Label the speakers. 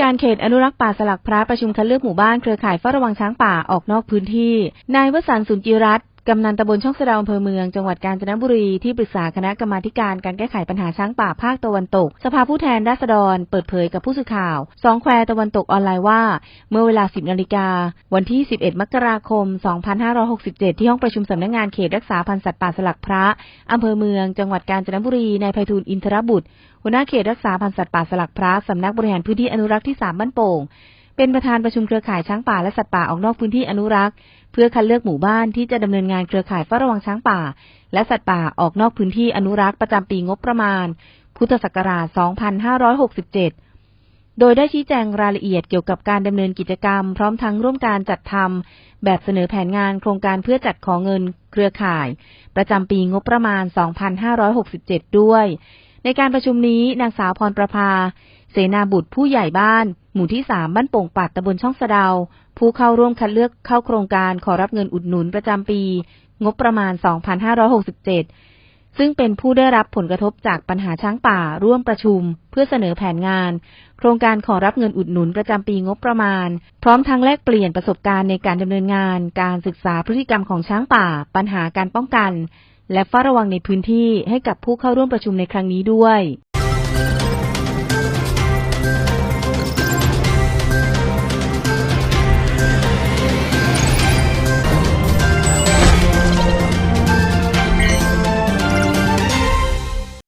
Speaker 1: การเขตอนุรักษ์ป่าสลักพระประชุมคัดเลือกหมู่บ้านเครือข่ายเฝ้าระวังช้างป่าออกนอกพื้นที่ นายวสันต์สุนจิรัตน์ กำนันตำบลช่องสะดาวอำเภอเมืองจังหวัดกาญจนบุรีที่ปรึกษาคณะกรรมาการการแก้ไขปัญหาช้างป่าภาคตะวันตก สภาผู้แทนราษฎร เปิดเผยกับผู้สื่อข่าวสองแควตะวันตกออนไลน์ว่า เมื่อเวลา 10นาฬิกาวันที่ 11 มกราคม 2567 ที่ห้องประชุมสำนักงานเขตรักษาพันธุ์สัตว์ป่าสลักพระอำเภอเมือง จังหวัดกาญจนบุรีนายไพฑูรย์อินทรบุตรหัวหน้าเขตรักษาพันธุ์สัตว์ป่าสลักพระสำนักบริหารพื้นที่อนุรักษ์ที่ 3 บ้านโป่ง เป็นประธานประชุมเครือข่ายช้างป่าและสัตว์ป่าออกนอกพื้นที่อนุรักษ์ เพื่อคัดเลือกหมู่บ้านที่จะดำเนินงานเครือข่ายเฝ้าระวังช้างป่า และสัตว์ป่าออกนอกพื้นที่อนุรักษ์ประจำปีงบประมาณ พุทธศักราช 2567โดยได้ชี้แจงรายละเอียดเกี่ยวกับการดำเนินกิจกรรม พร้อมทั้งร่วมการจัดทำแบบเสนอแผนงานโครงการเพื่อจัดขอเงินเครือข่าย ประจำปีงบประมาณ 2567 ด้วย ในการประชุมนี้นางสาวพรประภา เสนาบุตรผู้ใหญ่บ้าน หมู่ที่ 3 บ้านโป่งปัดตำบลช่องสะดาผู้เข้าร่วมคัดเลือกเข้าโครงการขอรับเงินอุดหนุนประจำปี งบประมาณ 2567 ซึ่งเป็นผู้ได้รับผลกระทบจากปัญหาช้างป่าร่วมประชุม เพื่อเสนอแผนงาน โครงการขอรับเงินอุดหนุนประจำปีงบประมาณ พร้อมทั้งแลกเปลี่ยนประสบการณ์ในการดำเนินงาน การศึกษาพฤติกรรมของช้างป่า ปัญหาการป้องกัน และเฝ้าระวังในพื้นที่ให้กับผู้เข้าร่วมประชุมในครั้งนี้ด้วย